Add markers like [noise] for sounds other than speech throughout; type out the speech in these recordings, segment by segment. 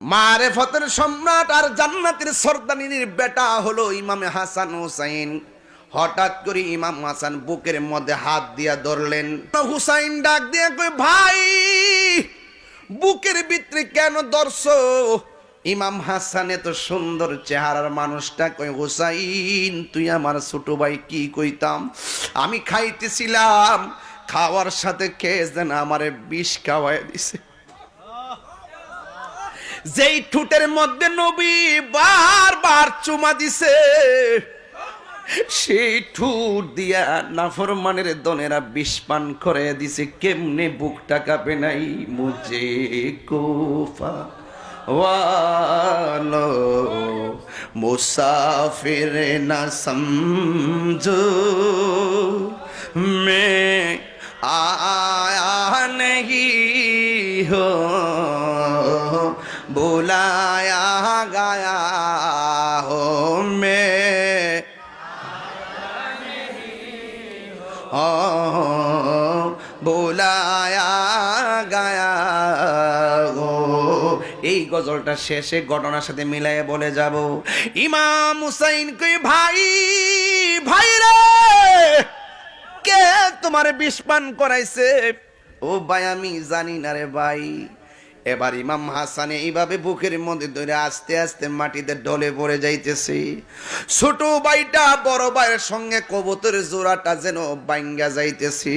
মারে ফতের সম্রাট আর জান্নাতের সর্দানির বেটা হলো ইমামে হাসান হুসাইন। হঠাৎ করে ইমাম হাসান বুকের মধ্যে হাত দিয়া ধরলেন। হুসাইন ডাক দিয়া কই ভাই, বুকের ভিতরে কেন ধরছ? ইমাম হাসান এত সুন্দর চেহারার মানুষটা কই হুসাইন, তুই আমার ছোট ভাই, কি কইতাম? আমি খাইতেছিলাম, খাওয়ার সাথে খেয়ে যেন আমারে বিষ খাওয়াই দিছে। যেই ঠুটের মধ্যে নবী বারবার চুমা দিছে সেই ঠুট দিয়া নাফরমানের দনেরা বিষ পান করে দিছে কেমনে বুকটা কাঁপে নাই মুজে কোফা वालो मुसाफिर न समझो मैं बुलाया गया हो मैं ও বোলায়া গায়া গো এই গজলটা শেষে ঘটনার সাথে মিলাইয়ে বলে যাব ইমাম হুসাইন কই ভাই ভাই রে কে তোমার বিষ পান করাইছে ও ভাই আমি জানি না রে ভাই এবার ইমাম হাসানে এইভাবে বুকের মধ্যে ধরে আস্তে আস্তে মাটিতে ডলে পড়ে যাইতেছে। ছোট ভাইটা বড় ভাইয়ের সঙ্গে কবুতরের জোড়াটা যেন বাইঙ্গা যাইতেছি।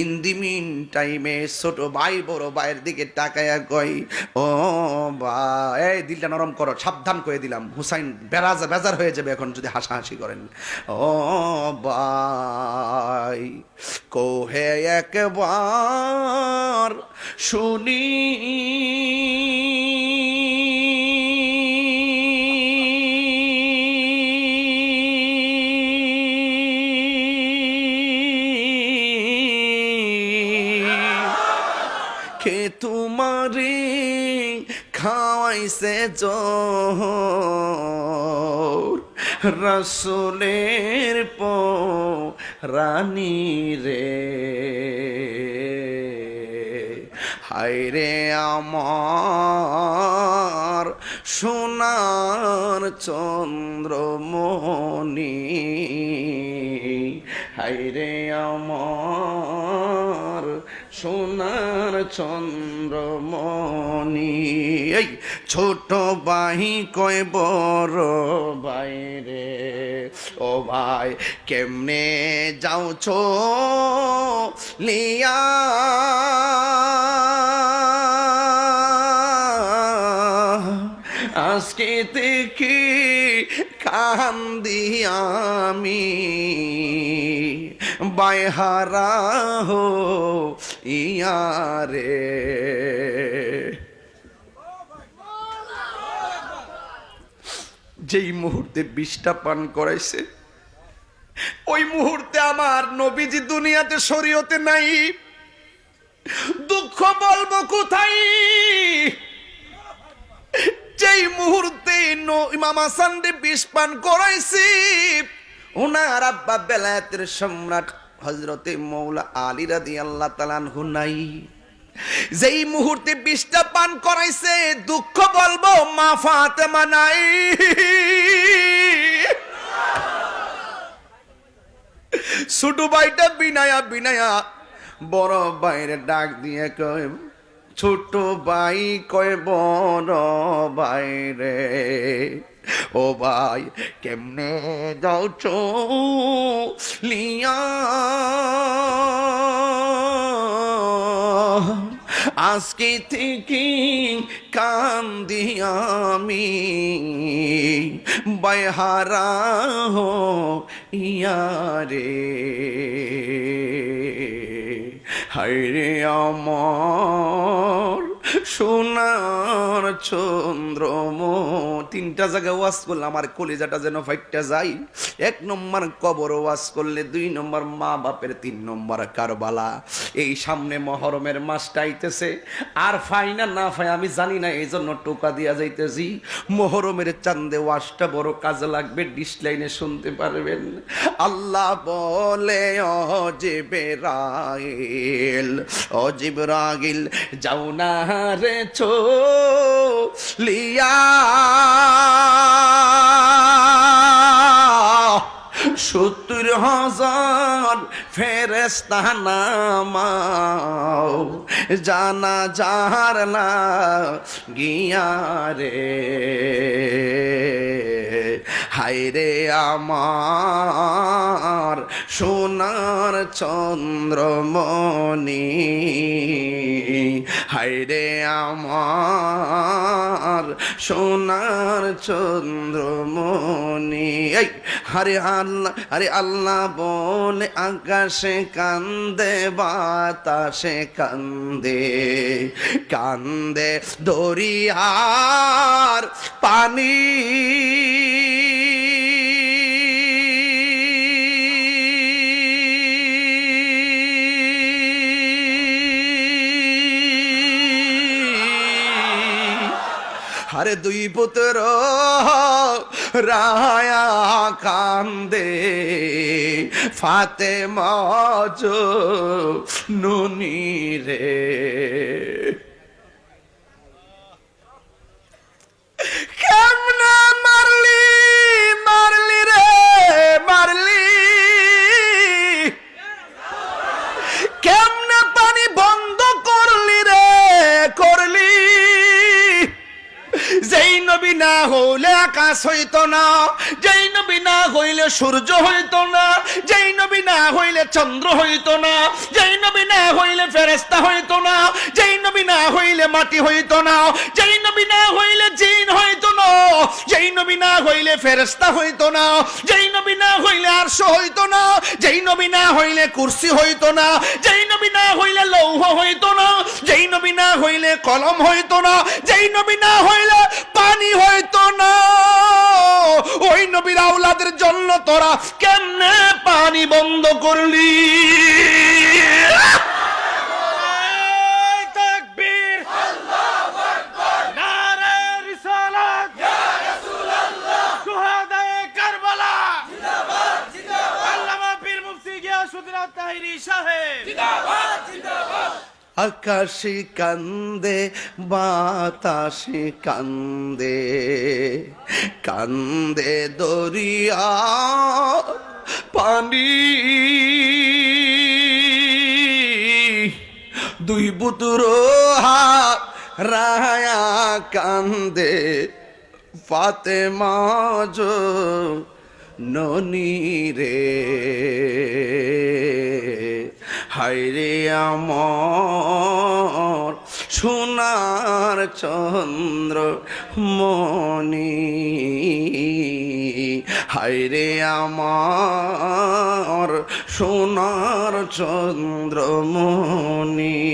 ইন দি মিন টাইমে ছোট ভাই বড় ভাইয়ের দিকে তাকায়া কই ও ভাই এই দিলটা নরম করো, সাবধান করে দিলাম। হুসাইন, বেরাজ, বেজার হয়ে যাবে এখন যদি হাসাহাসি করেন। ও ভাই, কোহে একবার শুনি [laughs] কে তোমারে খাওয়াইছে জোর? রসুলের প রে। হায়রে আমার সোনার চন্দ্রমণি হায়রে আমার সোনার চন্দ্রমণি। ছোট বাহি কয়, বড় বাইরে ও ভাই, কেমনে যাওছ লিয়া? আজকে দেখি কান্দি আমি, বাইহারা হো, ইয়ারে। যেই মুহূর্তে বিষটা পান করাইছে, ওই মুহূর্তে আমার নবীজি দুনিয়াতে শরীয়তে নাই। দুঃখ বলব কোথায়? যেই মুহূর্তে ইমাম হাসানরে বিষ পান করাইছি, ওনার আব্বা বেলায়েতের সম্রাট হজরতে মৌলা আলী রাদি আল্লাহ তালানহু নাই। যেই মুহূর্তে বিষটা পান করাইছে, দুঃখ বলব, মা ফাতেমা নাই। ছোট ভাইটা বিনায়া বিনায়া, বড় বাইরে ডাক দিয়ে কয় ছোট ভাই কয় বড় বাইরে ও ভাই, কেমনে যাও চো? আজকে থেকে কান্দি আমি বাইহারা হো ইয়ারে হরে আমার সোনার চন্দ্রম তিনটা জায়গায় ওয়াজ করলে আমার কলিজাটা যেন ফাইটটা যাই এক নম্বর কবর ওয়াজ করলে, দুই নম্বর মা বাপের, তিন নম্বর কারবালা। এই সামনে মহরমের মাসটা আইতেছে। আর ফাই না না ফাই আমি জানি না, এই জন্য টোকা দিয়া যাইতেছি। মহরমের চান্দে ওয়াজটা বড় কাজে লাগবে ডিসলাইনে শুনতে পারবেন। আল্লাহ বলে অজেবে রাইল অজিব রাগিল যাও না রে ছো লিয়া। সত্তর হাজার ফেরেস্তা নামাও জানা যার না গিয়া রে। হাইরে আমার সোনার চন্দ্রমণি হায়রে আমার সোনার চন্দ্রমণি। এই হরে আল্লাহ আরে আল্লাহ বলে আকাশে কান্দে বাতাসে কান্দে কান্দে দরিয়ার পানি। আরে দুই পুত্র রায়া কান্দে ফাতে মজ নুনি রে না হইলে আকাশ হইত না। যেই নবী না হইলে সূর্য হইত না। যেই নবী না হইলে চন্দ্র হইত না। যেই নবী না হইলে ফেরেস্তা হইত না। মাটি হইত না, যেই নবী না হইলে জিন হইত না, যেই নবী না হইলে ফেরেস্তা হইতো না, যেই নবী না হইলে আরশ হইতো না, যেই নবী না হইলে কুরসি হইতো না, যেই নবী না হইলে লৌহ হইতো না, যেই নবী না হইলে কলম হইতো না, যেই নবী না হইলে পানি হইত না। ওই নবীর আওলাদের জন্য তোরা কেমনে পানি বন্ধ করলি? আকাশে কান্দে, বাতাসে কান্দে কান্দে দরিয়া পানি। দুই পুত্র রায়া কান্দে ফাতে মাজ ননি রে। হাইরে আমার সোনার চন্দ্র মনি হাইরে আমার সোনার চন্দ্র নাই নাই